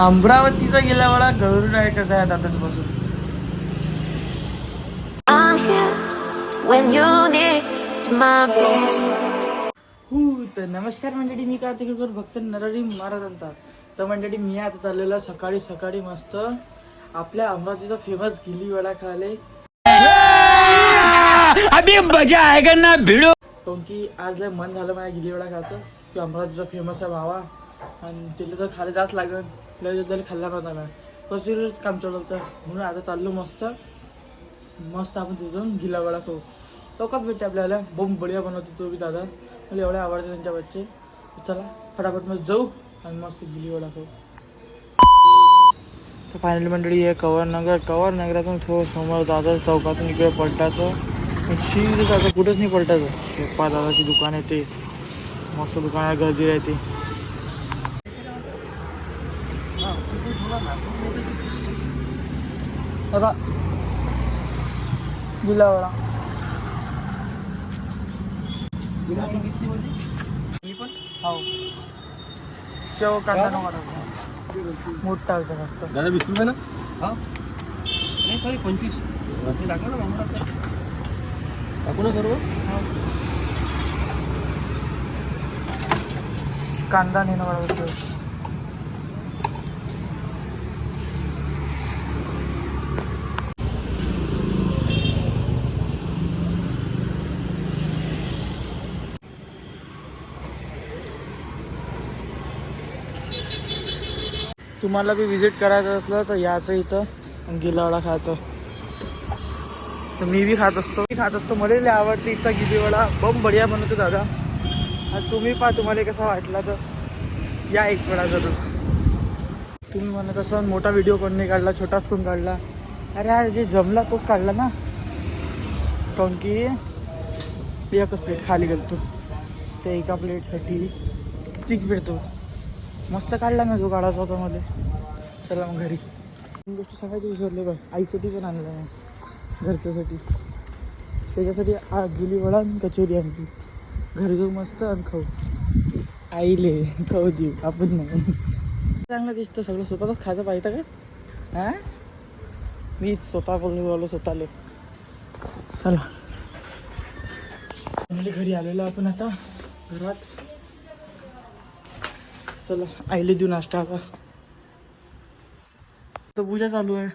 अमरावतीचा गेल्या वेळा गरुड आहे कसं आहे आताच. हू तर नमस्कार मंडळी मी कार्तिक भक्त नरहरी महाराजांचा तर मंडळी मी आता चाललेलो सकाळी सकाळी मस्त आपल्या अमरावतीचा फेमस गिली वडा खाले अभी मजा आएगा ना भिड़ो. काऊन की आज लय मन झालं माझ्या गिली वडा खायचं. की अमरावतीचा फेमस आहे भावा. आणि तिला जर खायला जास्त लागेल लय जरी खाल्ला नव्हता मॅम कसं काम चालू होतं. म्हणून आता चाललो मस्त. मस्त आपण तिथून गिला वडा खाऊ चौकात भेटते आपल्याला. बम बढिया बनवते तो बी दादा. मला एवढे आवडते त्यांच्या बच्चे. चला फटाफट मग जाऊ आणि मस्त गिली वडा खाऊ तर फायनल मंडळी आहे कवर नगर कवर नगरातून थोडं समोर दादा चौकातून इकडे पलटायचं. शीर आता कुठंच नाही पलटायचं. हे पा दादाची दुकान आहे ते. मस्त दुकान गर्दी राहते. दादा गिला वडा हो. शेव कांदा नको मोठा होता फक्त. दादा वीस रुपये ना? हा? नाही सॉरी पंचवीस. ते ना टाकू ना सर्व? कांदा नेणं बरोबर तुम्हाला बी विजिट करायचं असलं तर याचं इथं आणि गिलावडा खायचं. तर मी बी खात असतो. मी खात असतो. मला लय आवडते इथचा गिलीवडा. बम बढिया बनवतो दादा. आणि तुम्ही पहा तुम्हाला कसा वाटला तर. या एक वेळा जरूर तुम्ही म्हणत असं मोठा व्हिडिओ कोण नाही काढला छोटाच कोण काढला. अरे यार जे जमला तोच काढला ना. काऊन की एकच प्लेट खाली गेलतो ते एका प्लेटसाठी किती भेटतो. मस्त काढला ना जो काढायचा होता मला चला मग घरी. गोष्ट सांगायची विसरले बाय आईसाठी पण आणलं मग घरच्यासाठी. त्याच्यासाठी आ गेली वडा आणि कचोरी आणली. घरी जाऊ मस्त आणि खाऊ. आईले खाऊ देऊ. आपण नाही. चांगलं दिसतं सगळं. स्वतःच खायचं पाहिजे का? हां? मीच स्वतः बोलून बोललो स्वतःले. चला. घरी आलेलो आपण आता. घरात. चला आईले देऊ नाश्ता आता. तर पूजा चालू आहे.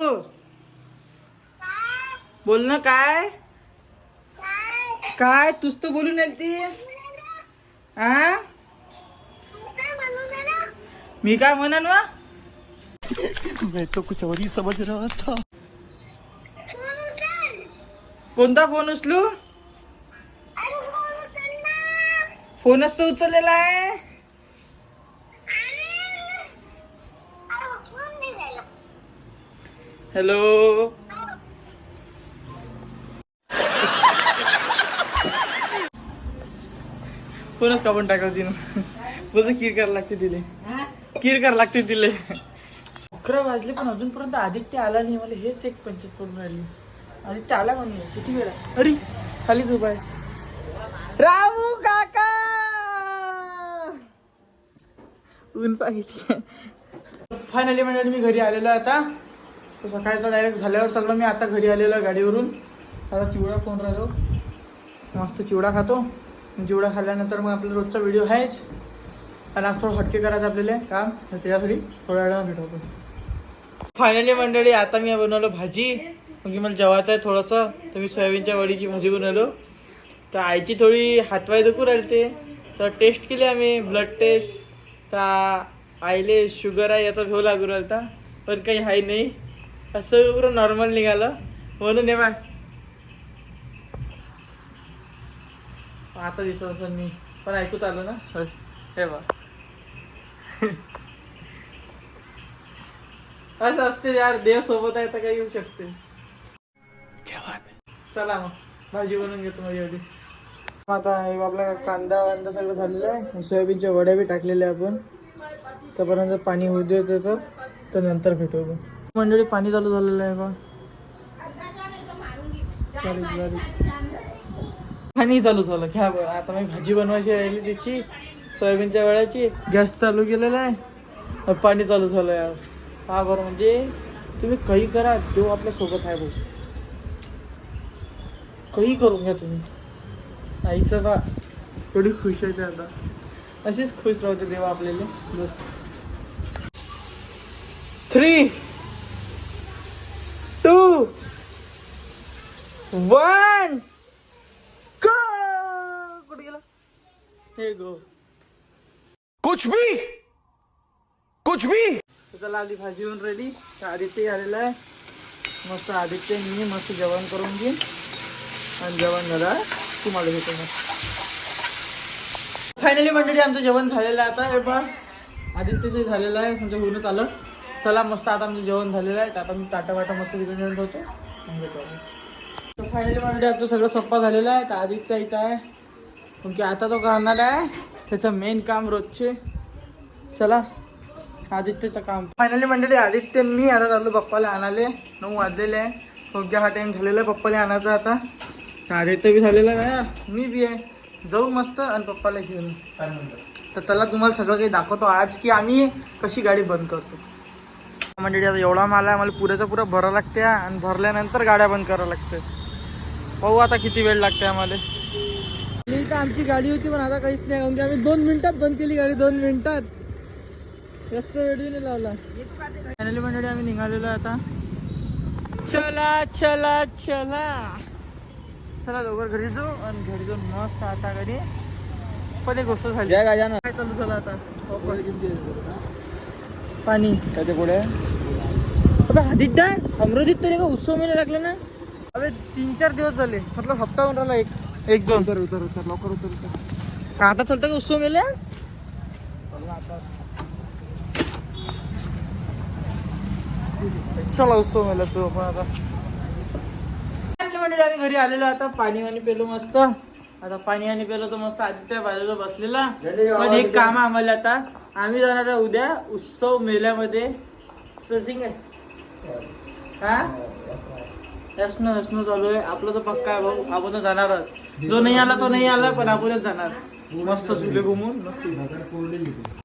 हो. बोल ना काय? काय? तूच तर बोलून ती हा मी काय म्हणा ना मैं तो कुछ और ही समझ रहा था। कोणता फोन उचलू? फोनच तर उचललेला आहे. हॅलो. फोनच कापून टाकला तिनं. बोलतो खीर करायला लागते तिले. खीर करायला लागते तिले. अकरा वाजले पण अजूनपर्यंत आदित्य आला नाही. मला हेच एक पंचायत पडून राहिली. आदित्य आला म्हणून किती वेळा? अरे खालीच उभा आहे. राहू काका! ऊन पाहिजे. फायनली म्हणजे मी घरी आलेलो आता. तर सकाळचं डायरेक्ट झाल्यावर सगळं मी आता घरी आलेलो आहे गाडीवरून. आता चिवडा कोण राहिलो. मस्त चिवडा खातो. चिवडा खाल्ल्यानंतर मग आपला रोजचा व्हिडिओ आहेच. आणि आज थोडं हटके करायचं आपल्याला काम. तर त्याच्यासाठी थोड्या वेळानं भेटू आपण. फायनली मंडळी आता मी बनवलं भाजी. म्हणजे मला जेवायचं आहे थोडंसं. तर मी सोयाबीनच्या वडीची भाजी बनवलो. तर आईची थोडी हातवाई दुखू राहिली ते. तर टेस्ट केली आम्ही ब्लड टेस्ट तर आईले शुगर आहे याचा घेऊ लागू राहिला पण काही आहे नाही. असं पुरं नॉर्मल निघालं. म्हणून हे बाय. आता दिसत असं मी. पण ऐकूत आलं ना. हे बा असं असते यार देव सोबत आहे तर काही येऊ शकते. चला मग. भाजी बनवून घेतो माझी एवढी. आता हे आपला कांदा वांदा सगळं झालेलं आहे. सोयाबीनच्या वड्या बी टाकलेल्या आपण. तोपर्यंत पाणी होऊ दे त्याचं तर नंतर भेटू आपण. मंडळी पाणी चालू झालेलं आहे बा पाणी चालू झालं. घ्या बरं. आता मी भाजी बनवायची राहिली त्याची सोयाबीनच्या वड्याची. गॅस चालू केलेला आहे. पाणी चालू झालं यार. हा बरं म्हणजे तुम्ही काही करा देव आपल्यासोबत आहे भाऊ काही करून घ्या तुम्ही. आईचं बा एवढी खुश आहे ते आता. अशीच खुश राहते देवा आपल्याला. बस. Three one. कुठे गेला? हे गो कुछ भी! कुछ भी! त्याला आधी भाजी होऊन रेडी आदित्य आलेला आहे. मस्त आदित्य मी मस्त जेवण करून घेईन आणि जेवण झालं तुम्हाला भेटू मग. फायनली मंडळी आमचं जेवण झालेलं आहे आता. हे पहा. आदित्यचं झालेलं आहे. म्हणजे होऊनच आलं चला मस्त आता आमचं जेवण झालेलं आहे. आता मी टाटा वाटा मस्त तिकडे ठेवतो. मग भेटू. तर फायनली मंडळी आमचं सगळं सोप्पा झालेलं आहे. तर आदित्य इथं आहे. की आता तो करणार आहे. त्याचं मेन काम रोजचे. चला आदित्यचं काम. फायनली मंडळी आदित्य मी आता चाललो पप्पाला आणाले नऊ वाजलेले आहे. योग्य हा टाइम झालेला आहे पप्पाला आणायचा आता. आदित्य बी झालेला आहे मी बी आहे. जाऊ मस्त आणि पप्पाला घेऊन. तर त्याला तुम्हाला सगळं काही दाखवतो आज की आम्ही कशी गाडी बंद करतो. म्हणजे आता एवढा माल आहे. मला पुऱ्याचा पुरा भरावं लागते आणि भरल्यानंतर गाड्या बंद करावं लागते पाहू आता किती वेळ लागते आम्हाला. आमची गाडी होती पण आता काहीच नाही की आम्ही दोन मिनिटात बंद केली गाडी दोन मिनिटात. जास्त वेळ नाही लावला. फायनली मंडळी आम्ही निघालेलो आता. चला चला चला. चला लवकर घरी जाऊ आणि घरी जाऊन मस्त आता घरी पण एक गोष्ट झाली. काय चालू झालं आता? पाणी. त्याच्या पुढे? अबे आदित्य अमरावतीत तरी का उत्सव मेला लागला ना? अबे तीन चार दिवस झाले. मतलब हप्ता होऊन राहिला एक. एक दोन. उतर उतर उतर लवकर उतर उतर. आता चालतं का उत्सव मेला? चला उत्सव मेला तू आपण आता. मंडळी आम्ही घरी आलेलो आता. पाणी वाणी पेलो मस्त. आता पाणी आणि पेलो तर मस्त आदित्य बाजूला बसलेला. पण एक काम आहे आम्हाला आता. आम्ही जाणार आहे उद्या उत्सव मेल्यामध्ये. सर्चिंग आहे. हा? यशनो यशनो चालू आहे. आपलं तर पक्का आहे भाऊ. आपण जाणारच. जो नाही आला तो नाही आला पण आपणच जाणार. मस्त झुले घुमून मस्त.